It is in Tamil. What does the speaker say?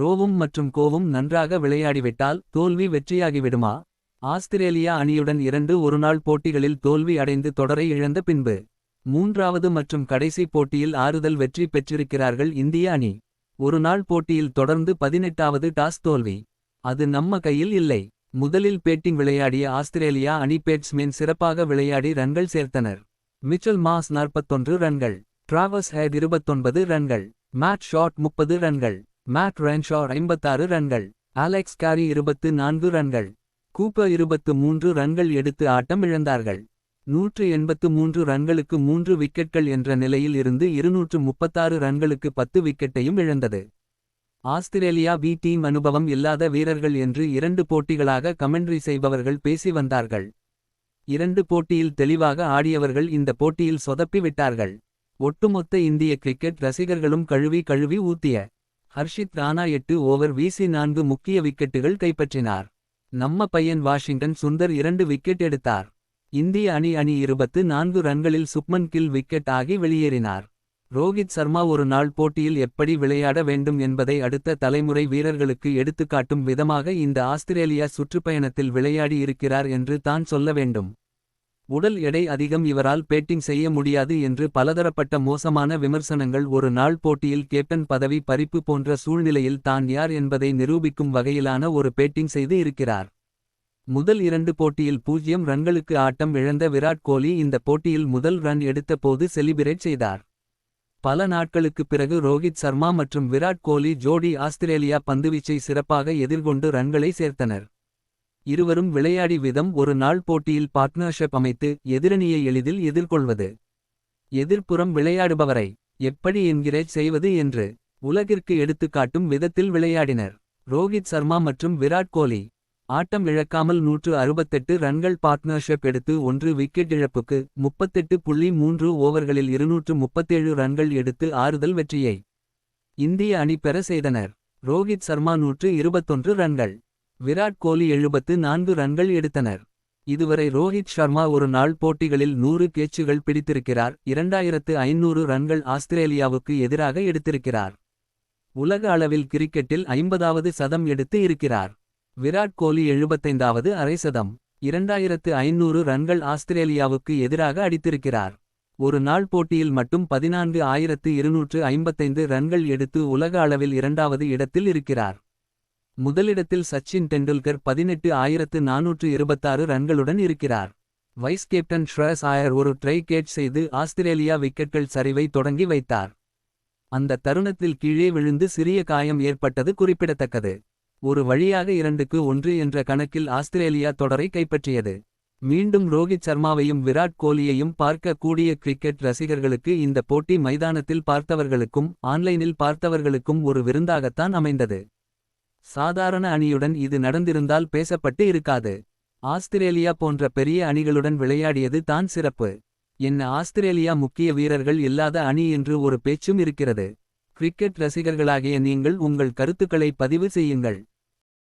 ரோவும் மற்றும் கோவும் நன்றாக விளையாடிவிட்டால் தோல்வி வெற்றியாகிவிடுமா? ஆஸ்திரேலியா அணியுடன் இரண்டு ஒருநாள் போட்டிகளில் தோல்வி அடைந்து தொடரை இழந்த பின்பு மூன்றாவது மற்றும் கடைசி போட்டியில் ஆறுதல் வெற்றி பெற்றிருக்கிறார்கள் இந்திய அணி. ஒருநாள் போட்டியில் தொடர்ந்து பதினெட்டாவது டாஸ் தோல்வி. அது நம்ம கையில் இல்லை. முதலில் பேட்டிங் விளையாடிய ஆஸ்திரேலியா அணி பேட்ஸ்மேன் சிறப்பாக விளையாடி ரன்கள் சேர்த்தனர். மிச்சல் மாஸ் நாற்பத்தொன்று ரன்கள் டிராவஸ் ஹேட் இருபத்தொன்பது ரன்கள் மேட் ஷாட் முப்பது ரன்கள் மேட் ரென்ஷா ஐம்பத்தாறு ரன்கள். அலெக்ஸ் கேரி இருபத்து நான்கு ரன்கள். கூப்பர் இருபத்து மூன்று ரன்கள் எடுத்து ஆட்டம் இழந்தார்கள். நூற்று எண்பத்து மூன்று ரன்களுக்கு மூன்று விக்கெட்கள் என்ற நிலையில் இருந்து இருநூற்று முப்பத்தாறு ரன்களுக்கு பத்து விக்கெட்டையும் இழந்தது. ஆஸ்திரேலியா பி டீம் அனுபவம் இல்லாத வீரர்கள் என்று இரண்டு போட்டிகளாக கமெண்ட்ரி செய்பவர்கள் பேசி வந்தார்கள். இரண்டு போட்டியில் தெளிவாக ஆடியவர்கள் இந்த போட்டியில் சொதப்பி விட்டார்கள். ஒட்டுமொத்த இந்திய கிரிக்கெட் ரசிகர்களும் கழுவி கழுவி ஊத்திய ஹர்ஷித் ராணா எட்டு ஓவர் வீசி நான்கு முக்கிய விக்கெட்டுகள் கைப்பற்றினார். நம்ம பையன் வாஷிங்டன் சுந்தர் இரண்டு விக்கெட் எடுத்தார். இந்திய அணி அணி இருபத்து நான்கு ரன்களில் சுப்மன் கில் விக்கெட் ஆகி வெளியேறினார். ரோஹித் சர்மா ஒரு நாள் போட்டியில் எப்படி விளையாட வேண்டும் என்பதை அடுத்த தலைமுறை வீரர்களுக்கு எடுத்துக்காட்டும் விதமாக இந்த ஆஸ்திரேலியா சுற்றுப்பயணத்தில் விளையாடி இருக்கிறார் என்று தான் சொல்ல வேண்டும். உடல் எடை அதிகம் இவரால் பேட்டிங் செய்ய முடியாது என்று பலதரப்பட்ட மோசமான விமர்சனங்கள் ஒரு நாள் போட்டியில் கேப்டன் பதவி பறிப்பு போன்ற சூழ்நிலையில் தான் யார் என்பதை நிரூபிக்கும் வகையிலான ஒரு பேட்டிங் செய்து இருக்கிறார். முதல் இரண்டு போட்டியில் பூஜ்யம் ரன்களுக்கு ஆட்டம் இழந்த விராட் கோலி இந்த போட்டியில் முதல் ரன் எடுத்த போது செலிபிரேட் செய்தார். பல நாட்களுக்குப் பிறகு ரோஹித் சர்மா மற்றும் விராட் கோலி ஜோடி ஆஸ்திரேலியா பந்துவீச்சை சிறப்பாக எதிர்கொண்டு ரன்களை சேர்த்தனர். இருவரும் விளையாடி விதம் ஒரு நாள் போட்டியில் பார்ட்னர்ஷிப் அமைத்து எதிரணியை எளிதில் எதிர்கொள்வது. எதிர்ப்புறம் விளையாடுபவரை எப்படி என்கிறே செய்வது என்று உலகிற்கு எடுத்துக்காட்டும் விதத்தில் விளையாடினர். ரோஹித் சர்மா மற்றும் விராட் கோலி ஆட்டம் இழக்காமல் நூற்று அறுபத்தெட்டு ரன்கள் பார்ட்னர்ஷிப் எடுத்து ஒன்று விக்கெட் இழப்புக்கு முப்பத்தெட்டு புள்ளி மூன்று ஓவர்களில் இருநூற்று முப்பத்தேழு ரன்கள் எடுத்து ஆறுதல் வெற்றியை இந்திய அணி பெற செய்தனர். ரோஹித் சர்மா நூற்று இருபத்தொன்று ரன்கள். விராட் கோலி எழுபத்து நான்கு ரன்கள் எடுத்தனர். இதுவரை ரோஹித் சர்மா ஒரு நாள் போட்டிகளில் நூறு கேச்சுகள் பிடித்திருக்கிறார். இரண்டாயிரத்து ஐநூறு ரன்கள் ஆஸ்திரேலியாவுக்கு எதிராக எடுத்திருக்கிறார். உலக அளவில் கிரிக்கெட்டில் ஐம்பதாவது சதம் எடுத்து இருக்கிறார். விராட் கோலி எழுபத்தைந்தாவது அரை சதம். இரண்டாயிரத்து ஐநூறு ரன்கள் ஆஸ்திரேலியாவுக்கு எதிராக அடித்திருக்கிறார். ஒரு நாள் போட்டியில் மட்டும் பதினான்கு ஆயிரத்து இருநூற்று ஐம்பத்தைந்து ரன்கள் எடுத்து உலக அளவில் இரண்டாவது இடத்தில் இருக்கிறார். முதலிடத்தில் சச்சின் டெண்டுல்கர் பதினெட்டு ஆயிரத்து நானூற்று இருபத்தாறு ரன்களுடன் இருக்கிறார். வைஸ் கேப்டன் ஷ்ரேஸ் ஆயர் ஒரு ட்ரை கேட் செய்து ஆஸ்திரேலியா விக்கெட்கள் சரிவை தொடங்கி வைத்தார். அந்த தருணத்தில் கீழே விழுந்து சிறிய காயம் ஏற்பட்டது குறிப்பிடத்தக்கது. ஒரு வழியாக இரண்டுக்கு ஒன்று என்ற கணக்கில் ஆஸ்திரேலியா தொடரை கைப்பற்றியது. மீண்டும் ரோஹித் சர்மாவையும் விராட் கோலியையும் பார்க்க கூடிய கிரிக்கெட் ரசிகர்களுக்கு இந்த போட்டி மைதானத்தில் பார்த்தவர்களுக்கும் ஆன்லைனில் பார்த்தவர்களுக்கும் ஒரு விருந்தாகத்தான் அமைந்தது. சாதாரண அணியுடன் இது நடந்திருந்தால் பேசப்பட்டு இருக்காது. ஆஸ்திரேலியா போன்ற பெரிய அணிகளுடன் விளையாடியது தான் சிறப்பு. என்ன ஆஸ்திரேலியா முக்கிய வீரர்கள் இல்லாத அணி என்று ஒரு பேச்சும் இருக்கிறது. கிரிக்கெட் ரசிகர்களாகிய நீங்கள் உங்கள் கருத்துக்களை பதிவு செய்யுங்கள்.